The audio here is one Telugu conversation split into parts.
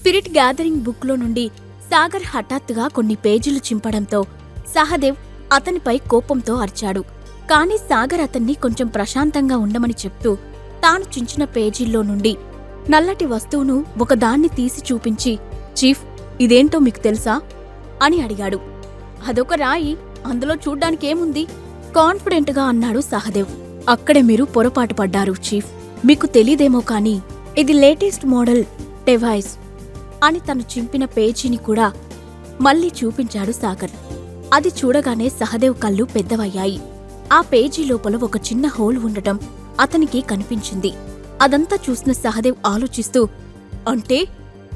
స్పిరిట్ గ్యాదరింగ్ బుక్లో నుండి సాగర్ హఠాత్తుగా కొన్ని పేజీలు చింపడంతో సహదేవ్ అతనిపై కోపంతో అరిచాడు. కాని సాగర్ అతన్ని కొంచెం ప్రశాంతంగా ఉండమని చెప్తూ తాను చించిన పేజీల్లో నుండి నల్లటి వస్తువును ఒకదాన్ని తీసి చూపించి చీఫ్ ఇదేంటో మీకు తెలుసా? అని అడిగాడు. అదొక రాయి అందులో చూడ్డానికేముంది కాన్ఫిడెంట్గా అన్నాడు సహదేవ్. అక్కడే మీరు పొరపాటు పడ్డారు చీఫ్. మీకు తెలీదేమో కాని ఇది లేటెస్ట్ మోడల్ డివైస్. అని తను చింపిన పేజీని కూడా మళ్ళీ చూపించాడు సాగర్. అది చూడగానే సహదేవ్ కళ్ళు పెద్దవయ్యాయి. ఆ పేజీ లోపల ఒక చిన్న హోల్ ఉండటం అతనికి కనిపించింది. అదంతా చూసిన సహదేవ్ ఆలోచిస్తూ అంటే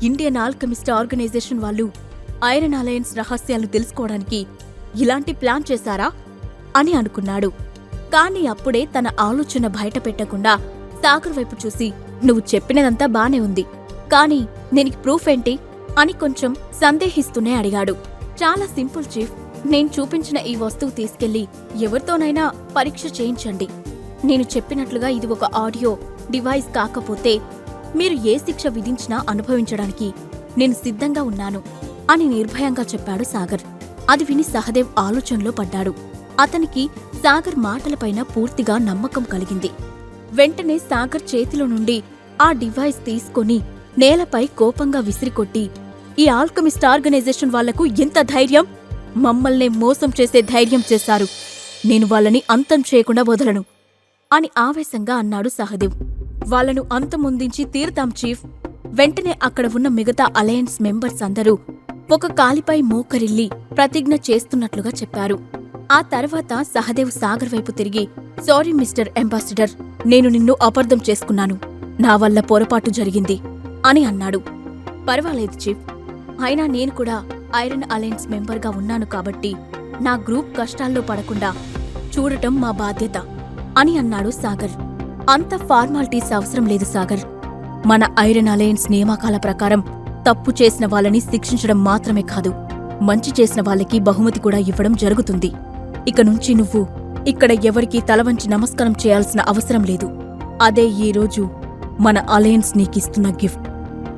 ఇండియన్ ఆల్కెమిస్ట్ ఆర్గనైజేషన్ వాళ్ళు ఐరన్ అలయన్స్ రహస్యాలు తెలుసుకోవడానికి ఇలాంటి ప్లాన్ చేశారా? అని అనుకున్నాడు. కాని అప్పుడే తన ఆలోచన బయట పెట్టకుండా సాగర్ వైపు చూసి నువ్వు చెప్పినదంతా బానే ఉంది. కాని దీనికి ప్రూఫ్ ఏంటి? అని కొంచెం సందేహిస్తూనే అడిగాడు. చాలా సింపుల్ చీఫ్ నేను చూపించిన ఈ వస్తువు తీసుకెళ్ళి ఎవరితోనైనా పరీక్ష చేయించండి. నేను చెప్పినట్లుగా ఇది ఒక ఆడియో డివైస్ కాకపోతే మీరు ఏ శిక్ష విధించినా అనుభవించడానికి నేను సిద్ధంగా ఉన్నాను అని నిర్భయంగా చెప్పాడు సాగర్. అది విని సహదేవ్ ఆలోచనలో పడ్డాడు. అతనికి సాగర్ మాటలపైన పూర్తిగా నమ్మకం కలిగింది. వెంటనే సాగర్ చేతిలో నుండి ఆ డివైస్ తీసుకొని నేలపై కోపంగా విసిరికొట్టి ఈ ఆల్కమిస్ట్ ఆర్గనైజేషన్ వాళ్ళకు ఎంత ధైర్యం? మమ్మల్నే మోసం చేసే ధైర్యం చేశారు. నేను వాళ్ళని అంతం చేయకుండా వదలను అని ఆవేశంగా అన్నాడు సహదేవ్. వాళ్ళను అంతమొందించి తీరుతాం చీఫ్. వెంటనే అక్కడ ఉన్న మిగతా అలయన్స్ మెంబర్స్ అందరూ ఒక కాలిపై మోకరిల్లి ప్రతిజ్ఞ చేస్తున్నట్లుగా చెప్పారు. ఆ తర్వాత సహదేవ్ సాగర్ వైపు తిరిగి సారీ మిస్టర్ అంబాసిడర్ నేను నిన్ను అపార్థం చేసుకున్నాను. నా వల్ల పొరపాటు జరిగింది. అని అన్నాడు. పర్వాలేదు చీఫ్. అయినా నేను కూడా ఐరన్ అలయన్స్ మెంబర్గా ఉన్నాను కాబట్టి నా గ్రూప్ కష్టాల్లో పడకుండా చూడటం మా బాధ్యత అని అన్నాడు సాగర్. అంత ఫార్మాలిటీస్ అవసరం లేదు సాగర్. మన ఐరన్ అలయన్స్ నియామకాల ప్రకారం తప్పు చేసిన వాళ్ళని శిక్షించడం మాత్రమే కాదు. మంచి చేసిన వాళ్ళకి బహుమతి కూడా ఇవ్వడం జరుగుతుంది. ఇక నుంచి నువ్వు ఇక్కడ ఎవరికీ తలవంచి నమస్కారం చేయాల్సిన అవసరం లేదు. అదే ఈ రోజు మన అలయన్స్ నీకిస్తున్న గిఫ్ట్.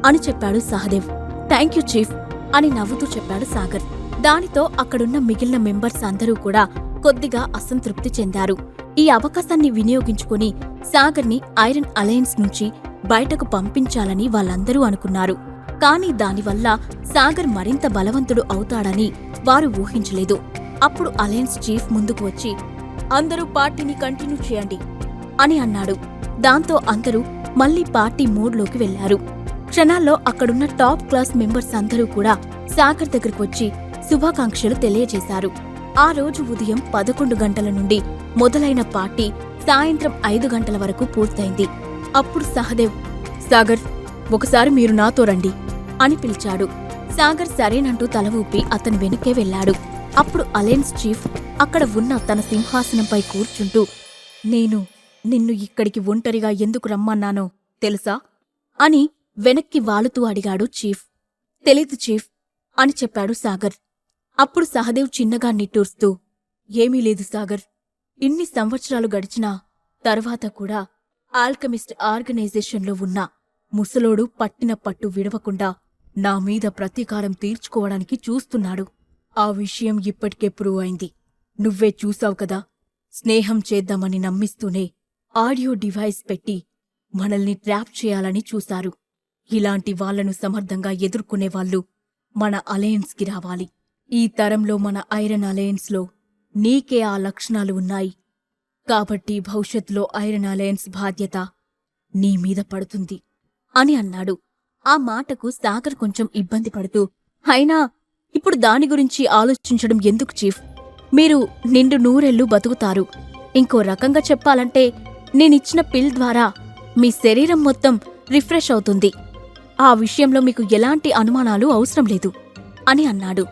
అని చెప్పాడు సహదేవ్. థ్యాంక్ యూ చీఫ్ అని నవ్వుతూ చెప్పాడు సాగర్. దానితో అక్కడున్న మిగిలిన మెంబర్స్ అందరూ కూడా కొద్దిగా అసంతృప్తి చెందారు. ఈ అవకాశాన్ని వినియోగించుకుని సాగర్ని ఐరన్ అలయన్స్ నుంచి బయటకు పంపించాలని వాళ్ళందరూ అనుకున్నారు. కానీ దానివల్ల సాగర్ మరింత బలవంతుడు అవుతాడని వారు ఊహించలేదు. అప్పుడు అలయన్స్ చీఫ్ ముందుకు వచ్చి అందరూ పార్టీని కంటిన్యూ చేయండి అని అన్నాడు. దాంతో అందరూ మళ్ళీ పార్టీ మూడ్లోకి వెళ్ళారు. క్షణాల్లో అక్కడున్న టాప్ క్లాస్ మెంబర్స్ అందరూ కూడా సాగర్ దగ్గరకు వచ్చి శుభాకాంక్షలు తెలియజేశారు. ఆ రోజు ఉదయం పదకొండు గంటల నుండి మొదలైన పార్టీ సాయంత్రం ఐదు గంటల వరకు పూర్తయింది. అప్పుడు సహదేవ్ సాగర్ ఒకసారి మీరు నాతో రండి అని పిలిచాడు. సాగర్ సరేనంటూ తల ఊపి అతని వెనుకే వెళ్ళాడు. అప్పుడు అలయన్స్ చీఫ్ అక్కడ ఉన్న తన సింహాసనంపై కూర్చుంటూ నేను నిన్ను ఇక్కడికి ఒంటరిగా ఎందుకు రమ్మన్నానో తెలుసా? అని వెనక్కి వాలుతూ అడిగాడు చీఫ్. తెలీదు చీఫ్ అని చెప్పాడు సాగర్. అప్పుడు సహదేవ్ చిన్నగా నిట్టూర్స్తూ ఏమీ లేదు సాగర్. ఇన్ని సంవత్సరాలు గడిచినా తర్వాత కూడా ఆల్కమిస్ట్ ఆర్గనైజేషన్లో ఉన్న ముసలోడు పట్టిన పట్టు విడవకుండా నా మీద ప్రతీకారం తీర్చుకోవడానికి చూస్తున్నాడు. ఆ విషయం ఇప్పటికే ప్రూవ్ అయింది. నువ్వే చూసావు కదా స్నేహం చేద్దామని నమ్మిస్తూనే ఆడియో డివైస్ పెట్టి మనల్ని ట్రాప్ చేయాలని చూశారు. ఇలాంటి వాళ్ళను సమర్థంగా ఎదుర్కొనేవాళ్ళు మన అలయన్స్కి రావాలి. ఈ తరంలో మన ఐరన్ అలయన్స్లో నీకే ఆ లక్షణాలు ఉన్నాయి. కాబట్టి భవిష్యత్తులో ఐరన్ అలయన్స్ బాధ్యత నీ మీద పడుతుంది అని అన్నాడు. ఆ మాటకు సాగర్ కొంచెం ఇబ్బంది పడుతూ అయినా ఇప్పుడు దాని గురించి ఆలోచించడం ఎందుకు చీఫ్? మీరు నిండు నూరెళ్ళు బతుకుతారు. ఇంకో రకంగా చెప్పాలంటే నేనిచ్చిన పిల్ ద్వారా మీ శరీరం మొత్తం రిఫ్రెష్ అవుతుంది. ఆ విషయంలో మీకు ఎలాంటి అనుమానాలు అవసరం లేదు అని అన్నాడు.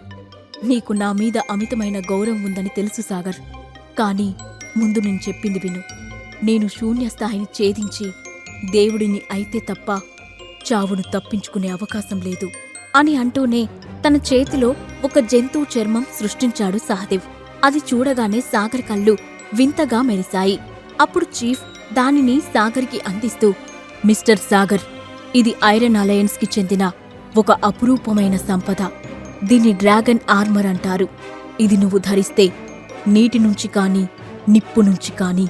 నీకు నా మీద అమితమైన గౌరవం ఉందని తెలుసు సాగర్. కానీ ముందు నేను చెప్పింది విను. నేను శూన్యస్థాయిని ఛేదించి దేవుడిని అయితే తప్ప చావును తప్పించుకునే అవకాశం లేదు అని అంటూనే తన చేతిలో ఒక జంతువు చర్మం సృష్టించాడు సహదేవ్. అది చూడగానే సాగర్ కళ్ళు వింతగా మెరిశాయి. అప్పుడు చీఫ్ దానిని సాగర్కి అందిస్తూ మిస్టర్ సాగర్ ఇది ఐరన్ అలయన్స్కి చెందిన ఒక అపురూపమైన సంపద. దీన్ని డ్రాగన్ ఆర్మర్ అంటారు. ఇది నువ్వు ధరిస్తే నీటి నుంచి కానీ నిప్పు నుంచి కానీ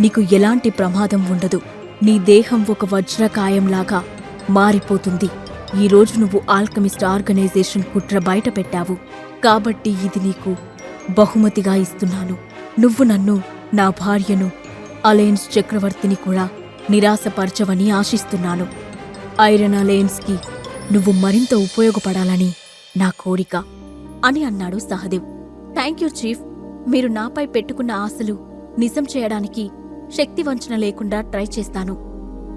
నీకు ఎలాంటి ప్రమాదం ఉండదు. నీ దేహం ఒక వజ్రకాయంలాగా మారిపోతుంది. ఈరోజు నువ్వు ఆల్కమిస్ట్ ఆర్గనైజేషన్ కుట్ర బయట పెట్టావు. కాబట్టి ఇది నీకు బహుమతిగా ఇస్తున్నాను. నువ్వు నన్ను నా భార్యను అలయన్స్ చక్రవర్తిని కూడా నిరాశపరచవని ఆశిస్తున్నాను. ఐరన్ అలయన్స్కి నువ్వు మరింత ఉపయోగపడాలని నా కోరిక అని అన్నాడు సహదేవ్. Thank you chief. మీరు నాపై పెట్టుకున్న ఆశలు నిజం చేయడానికి శక్తివంచన లేకుండా ట్రై చేస్తాను.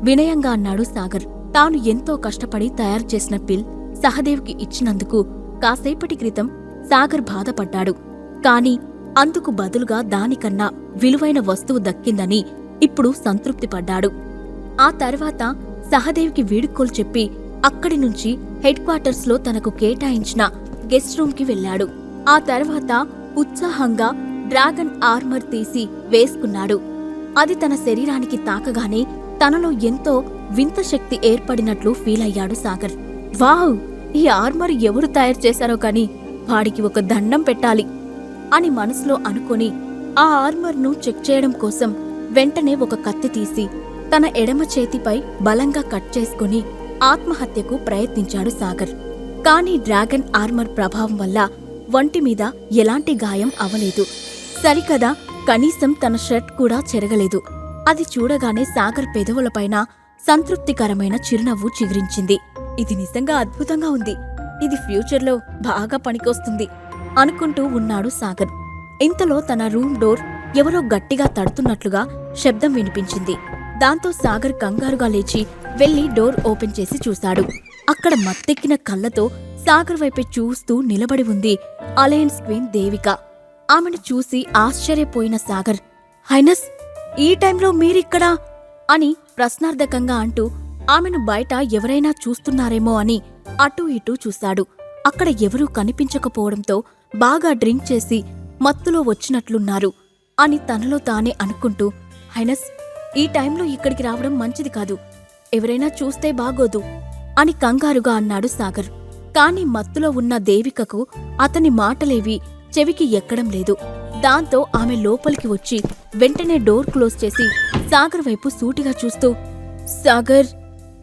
వినయంగా అన్నాడు సాగర్. తాను ఎంతో కష్టపడి తయారు చేసిన పిల్ సహదేవ్కి ఇచ్చినందుకు కాసేపటి క్రితం సాగర్ బాధపడ్డాడు. కాని అందుకు బదులుగా దానికన్నా విలువైన వస్తువు దక్కిందని ఇప్పుడు సంతృప్తిపడ్డాడు. ఆ తర్వాత సహదేవ్కి వీడుకోలు చెప్పి అక్కడి నుంచి హెడ్ క్వార్టర్స్లో తనకు కేటాయించిన గెస్ట్ రూమ్కి వెళ్ళాడు. ఆ తర్వాత ఉత్సాహంగా డ్రాగన్ ఆర్మర్ తీసి వేసుకున్నాడు. అది తన శరీరానికి తాకగానే తనలో ఎంతో వింత శక్తి ఏర్పడినట్లు ఫీల్ అయ్యాడు సాగర్. వావ్! ఈ ఆర్మర్ ఎవరు తయారు చేశారో కాని వాడికి ఒక దండం పెట్టాలి అని మనసులో అనుకొని ఆ ఆర్మర్ను చెక్ చేయడం కోసం వెంటనే ఒక కత్తి తీసి తన ఎడమ చేతిపై బలంగా కట్ చేసుకుని ఆత్మహత్యకు ప్రయత్నించాడు సాగర్. కానీ డ్రాగన్ ఆర్మర్ ప్రభావం వల్ల వంటి మీద ఎలాంటి గాయం అవలేదు. సరికదా కనీసం తన షర్ట్ కూడా చెరగలేదు. అది చూడగానే సాగర్ పెదవులపైన సంతృప్తికరమైన చిరునవ్వు చిగురించింది. ఇది నిజంగా అద్భుతంగా ఉంది. ఇది ఫ్యూచర్లో బాగా పనికొస్తుంది అనుకుంటూ ఉన్నాడు సాగర్. ఇంతలో తన రూమ్ డోర్ ఎవరో గట్టిగా తడుతున్నట్లుగా శబ్దం వినిపించింది. దాంతో సాగర్ కంగారుగా లేచి వెళ్ళి డోర్ ఓపెన్ చేసి చూశాడు. అక్కడ మత్తెక్కిన కళ్ళతో సాగర్ వైపే చూస్తూ నిలబడి ఉంది అలయన్స్ క్వీన్ దేవిక. ఆమెను చూసి ఆశ్చర్యపోయిన సాగర్ హైనస్ ఈ టైంలో మీరిక్కడా అని ప్రశ్నార్థకంగా అంటూ ఆమెను బయట ఎవరైనా చూస్తున్నారేమో అని అటూ ఇటూ చూశాడు. అక్కడ ఎవరూ కనిపించకపోవడంతో బాగా డ్రింక్ చేసి మత్తులో వచ్చినట్లున్నారు అని తనలో తానే అనుకుంటూ హైనస్ ఈ టైంలో ఇక్కడికి రావడం మంచిది కాదు. ఎవరైనా చూస్తే బాగోదు అని కంగారుగా అన్నాడు సాగర్. కాని మత్తులో ఉన్న దేవికకు అతని మాటలేవి చెవికి ఎక్కడం లేదు. దాంతో ఆమె లోపలికి వచ్చి వెంటనే డోర్ క్లోజ్ చేసి సాగర్ వైపు సూటిగా చూస్తూ సాగర్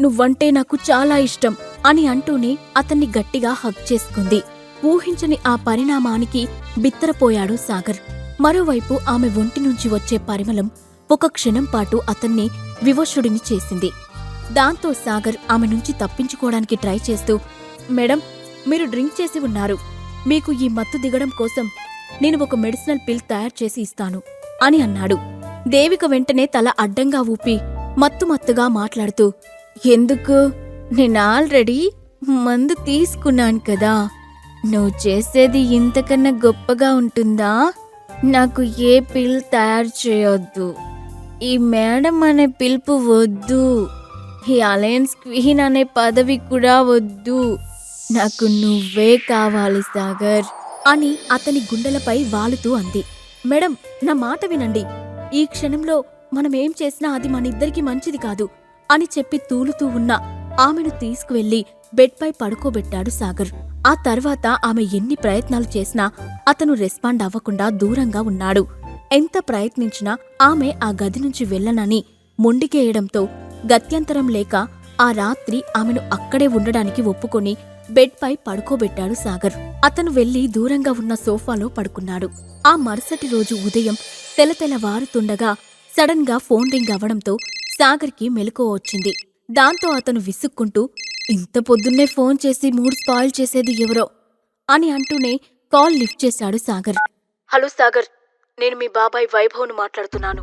నువ్వంటే నాకు చాలా ఇష్టం అని అంటూనే అతన్ని గట్టిగా హగ్ చేసుకుంది. ఊహించని ఆ పరిణామానికి బిత్తరపోయాడు సాగర్. మరోవైపు ఆమె ఒంటి నుంచి వచ్చే పరిమళం ఒక క్షణం పాటు అతన్ని వివశుడిని చేసింది. దాంతో సాగర్ ఆమె నుంచి తప్పించుకోవడానికి ట్రై చేస్తూ మేడం మీరు డ్రింక్ చేసి ఉన్నారు. మీకు ఈ మత్తు దిగడం కోసం నేను ఒక మెడిసినల్ పిల్ తయారు చేసి ఇస్తాను అని అన్నాడు. దేవిక వెంటనే తల అడ్డంగా ఊపి మత్తు మత్తుగా మాట్లాడుతూ ఎందుకు? నేను ఆల్రెడీ మందు తీసుకున్నాను కదా. నువ్వు చేసేది ఇంతకన్నా గొప్పగా ఉంటుందా? నాకు ఏ పిల్ తయారు చేయొద్దు. ఈ మేడం అనే పిలుపు వద్దు. ఈ అలయన్స్ క్వీన్ అనే పదవి కూడా వద్దు. నాకు నువ్వే కావాలి సాగర్. అని అతని గుండెలపై వాలుతూ అంది. మేడం నా మాట వినండి. ఈ క్షణంలో మనం ఏం చేసినా అది మనిద్దరికి మంచిది కాదు అని చెప్పి తూలుతూ ఉన్న ఆమెను తీసుకువెళ్ళి బెడ్పై పడుకోబెట్టాడు సాగర్. ఆ తర్వాత ఆమె ఎన్ని ప్రయత్నాలు చేసినా అతను రెస్పాండ్ అవ్వకుండా దూరంగా ఉన్నాడు. ఎంత ప్రయత్నించినా ఆమె ఆ గది నుంచి వెళ్ళనని మొండికేయడంతో గత్యంతరం లేక ఆ రాత్రి ఆమెను అక్కడే ఉండడానికి ఒప్పుకొని బెడ్పై పడుకోబెట్టాడు సాగర్. అతను వెళ్ళి దూరంగా ఉన్న సోఫాలో పడుకున్నాడు. ఆ మరుసటి రోజు ఉదయం తెలతెలవారుతుండగా సడన్గా ఫోన్ రింగ్ అవ్వడంతో సాగర్కి మెలకువ వచ్చింది. దాంతో అతను విసుక్కుంటూ ఇంత పొద్దున్నే ఫోన్ చేసి మూడ్ స్పాయిల్ చేసేది ఎవరో? అని అంటూనే కాల్ లిఫ్ట్ చేశాడు సాగర్. హలో సాగర్ నేను మీ బాబాయ్ వైభవ్ను మాట్లాడుతున్నాను.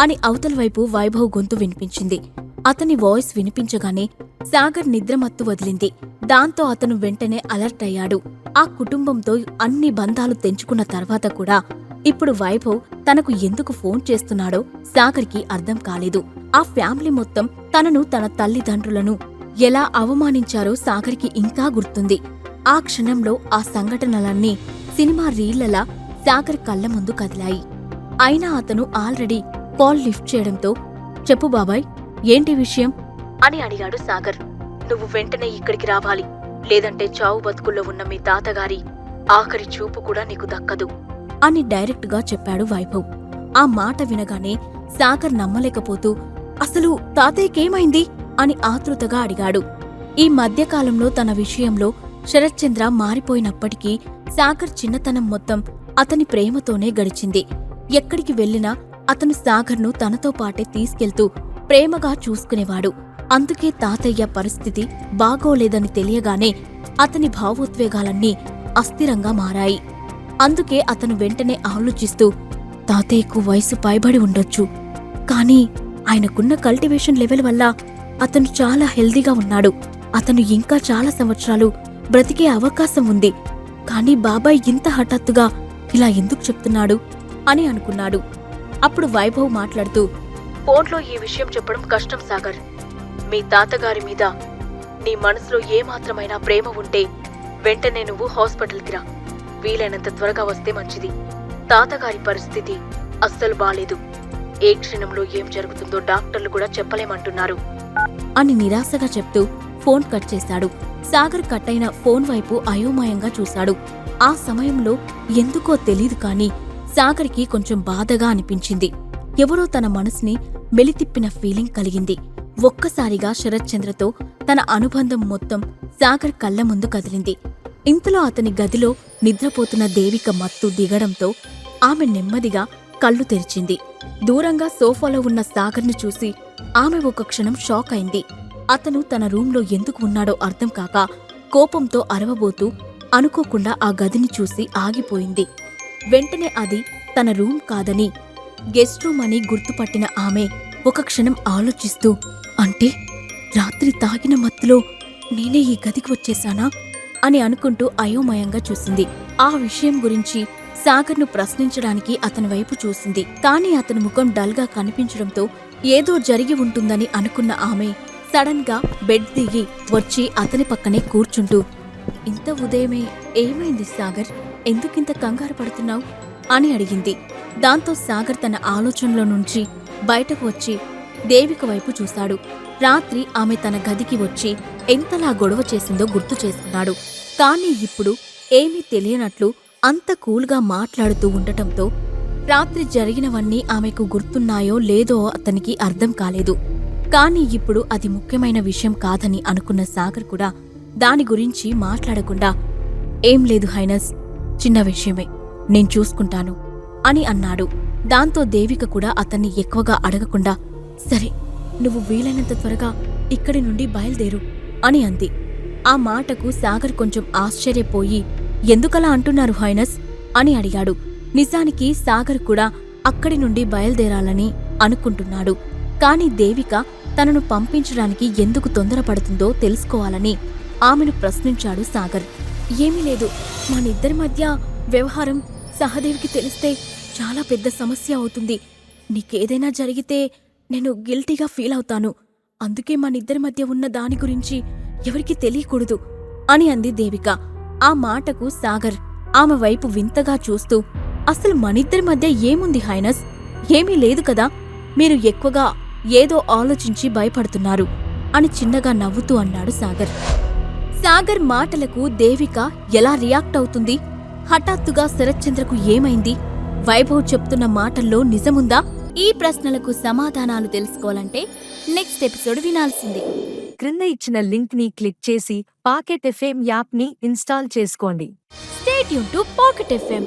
అని అవతల వైపు వైభవ్ గొంతు వినిపించింది. అతని వాయిస్ వినిపించగానే సాగర్ నిద్రమత్తు వదిలింది. దాంతో అతను వెంటనే అలర్ట్ అయ్యాడు. ఆ కుటుంబంతో అన్ని బంధాలు తెంచుకున్న తర్వాత కూడా ఇప్పుడు వైభవ్ తనకు ఎందుకు ఫోన్ చేస్తున్నాడో సాగర్కి అర్థం కాలేదు. ఆ ఫ్యామిలీ మొత్తం తనను తన తల్లిదండ్రులను ఎలా అవమానించారో సాగర్కి ఇంకా గుర్తుంది. ఆ క్షణంలో ఆ సంఘటనలన్నీ సినిమా రీళ్ళలా సాగర్ కళ్ళ ముందు కదిలాయి. అయినా అతను ఆల్రెడీ కాల్ లిఫ్ట్ చేయడంతో చెప్పు బాబాయ్ ఏంటి విషయం? అని అడిగాడు సాగర్. నువ్వు వెంటనే ఇక్కడికి రావాలి. లేదంటే చావు బతుకుల్లో ఉన్న మీ తాతగారి ఆఖరి చూపు కూడా నీకు దక్కదు. అని డైరెక్ట్గా చెప్పాడు వైభవ్. ఆ మాట వినగానే సాగర్ నమ్మలేకపోతూ అసలు తాతయ్యకేమైంది? అని ఆతృతగా అడిగాడు. ఈ మధ్యకాలంలో తన విషయంలో శరత్చంద్ర మారిపోయినప్పటికీ సాగర్ చిన్నతనం మొత్తం అతని ప్రేమతోనే గడిచింది. ఎక్కడికి వెళ్ళినా అతను సాగర్ను తనతో పాటే తీసుకెళ్తూ ప్రేమగా చూసుకునేవాడు. అందుకే తాతయ్య పరిస్థితి బాగోలేదని తెలియగానే అతని భావోద్వేగాలన్నీ అస్థిరంగా మారాయి. అందుకే అతను వెంటనే ఆలోచిస్తూ తాతయ్యకు వయసు పైబడి ఉండొచ్చు. కానీ ఆయనకున్న కల్టివేషన్ లెవెల్ వల్ల అతను చాలా హెల్దీగా ఉన్నాడు. అతను ఇంకా చాలా సంవత్సరాలు బ్రతికే అవకాశం ఉంది. కానీ బాబాయ్ ఇంత హఠాత్తుగా ఇలా ఎందుకు చెప్తున్నాడు అని అనుకున్నాడు. అప్పుడు వైభవ్ మాట్లాడుతూ ఫోన్లో ఈ విషయం చెప్పడం కష్టం సాగర్. మీ తాతగారి మీద నీ మనసులో ఏమాత్రమైనా ప్రేమ ఉంటే వెంటనే నువ్వు హాస్పిటల్కి రా. వీలైనంత త్వరగా వస్తే మంచిది. తాతగారి పరిస్థితి అస్సలు బాలేదు. ఏ క్షణంలో ఏం జరుగుతుందో డాక్టర్లు కూడా చెప్పలేమంటున్నారు. అని నిరాశగా చెప్తూ ఫోన్ కట్ చేశాడు. సాగర్ కట్ అయిన ఫోన్ వైపు అయోమయంగా చూశాడు. ఆ సమయంలో ఎందుకో తెలీదు కాని సాగర్కి కొంచెం బాధగా అనిపించింది. ఎవరో తన మనసుని మెలితిప్పిన ఫీలింగ్ కలిగింది. ఒక్కసారిగా శరత్చంద్రతో తన అనుబంధం మొత్తం సాగర్ కళ్ళ ముందు కదిలింది. ఇంతలో అతని గదిలో నిద్రపోతున్న దేవిక మత్తు దిగడంతో ఆమె నెమ్మదిగా కళ్ళు తెరిచింది. దూరంగా సోఫాలో ఉన్న సాగర్ని చూసి ఆమె ఒక క్షణం షాక్ అయింది. అతను తన రూంలో ఎందుకు ఉన్నాడో అర్థం కాక కోపంతో అరవబోతూ అనుకోకుండా ఆ గదిని చూసి ఆగిపోయింది. వెంటనే అది తన రూమ్ కాదని గెస్ట్ రూమ్ అని గుర్తుపట్టిన ఆమె ఒక క్షణం ఆలోచిస్తూ అంటే రాత్రి తాగిన మత్తులో నేనే ఈ గదికి వచ్చేశానా? అని అనుకుంటూ అయోమయంగా చూసింది. ఆ విషయం గురించి సాగర్ను ప్రశ్నించడానికి అతని వైపు చూసింది. కానీ అతని ముఖం డల్గా కనిపించడంతో ఏదో జరిగి ఉంటుందని అనుకున్న ఆమె సడన్గా బెడ్ దిగి వచ్చి అతని పక్కనే కూర్చుంటూ ఇంత ఉదయమే ఏమైంది సాగర్? ఎందుకింత కంగారు పడుతున్నావు? అని అడిగింది. దాంతో సాగర్ తన ఆలోచనలో నుంచి బయటకు వచ్చి దేవిక వైపు చూశాడు. రాత్రి ఆమె తన గదికి వచ్చి ఎంతలా గొడవ చేసిందో గుర్తు చేసుకున్నాడు. కానీ ఇప్పుడు ఏమీ తెలియనట్లు అంత కూల్గా మాట్లాడుతూ ఉండటంతో రాత్రి జరిగినవన్నీ ఆమెకు గుర్తున్నాయో లేదో అతనికి అర్థం కాలేదు. కానీ ఇప్పుడు అది ముఖ్యమైన విషయం కాదని అనుకున్న సాగర్ కూడా దాని గురించి మాట్లాడకుండా ఏం లేదు హైనస్ చిన్న విషయమే నేను చూసుకుంటాను అని అన్నాడు. దాంతో దేవిక కూడా అతన్ని ఎక్కువగా అడగకుండా సరే నువ్వు వీలైనంత త్వరగా ఇక్కడి నుండి బయలుదేరు అని అంది. ఆ మాటకు సాగర్ కొంచెం ఆశ్చర్యపోయి ఎందుకలా అంటున్నారు హైనస్? అని అడిగాడు. నిజానికి సాగర్ కూడా అక్కడి నుండి బయలుదేరాలని అనుకుంటున్నాడు. కాని దేవిక తనను పంపించడానికి ఎందుకు తొందరపడుతుందో తెలుసుకోవాలని ఆమెను ప్రశ్నించాడు సాగర్. ఏమీ లేదు. మనిద్దరి మధ్య వ్యవహారం సహదేవికి తెలిస్తే చాలా పెద్ద సమస్య అవుతుంది. నీకేదైనా జరిగితే నేను గిల్టీగా ఫీల్ అవుతాను. అందుకే మనిద్దరి మధ్య ఉన్న దాని గురించి ఎవరికీ తెలియకూడదు అని అంది దేవిక. ఆ మాటకు సాగర్ ఆమె వైపు వింతగా చూస్తూ అసలు మనిద్దరి మధ్య ఏముంది హైనస్? ఏమీ లేదు కదా? మీరు ఎక్కువగా ఏదో ఆలోచించి భయపడుతున్నారు అని చిన్నగా నవ్వుతూ అన్నాడు సాగర్. సాగర్ మాటలకు దేవిక ఎలా రియాక్ట్ అవుతుంది? హఠాత్తుగా శరత్చంద్రకు ఏమైంది? వైభవ్ చెప్తున్న మాటల్లో నిజముందా? ఈ ప్రశ్నలకు సమాధానాలు తెలుసుకోవాలంటే నెక్స్ట్ ఎపిసోడ్ వినాల్సిందే. క్రింద ఇచ్చిన లింక్ని క్లిక్ చేసి పాకెట్ ఎఫ్ఎం యాప్ని ఇన్స్టాల్ చేసుకోండి. స్టేట్ యూన్ టు పాకెట్ ఎఫ్ఎం.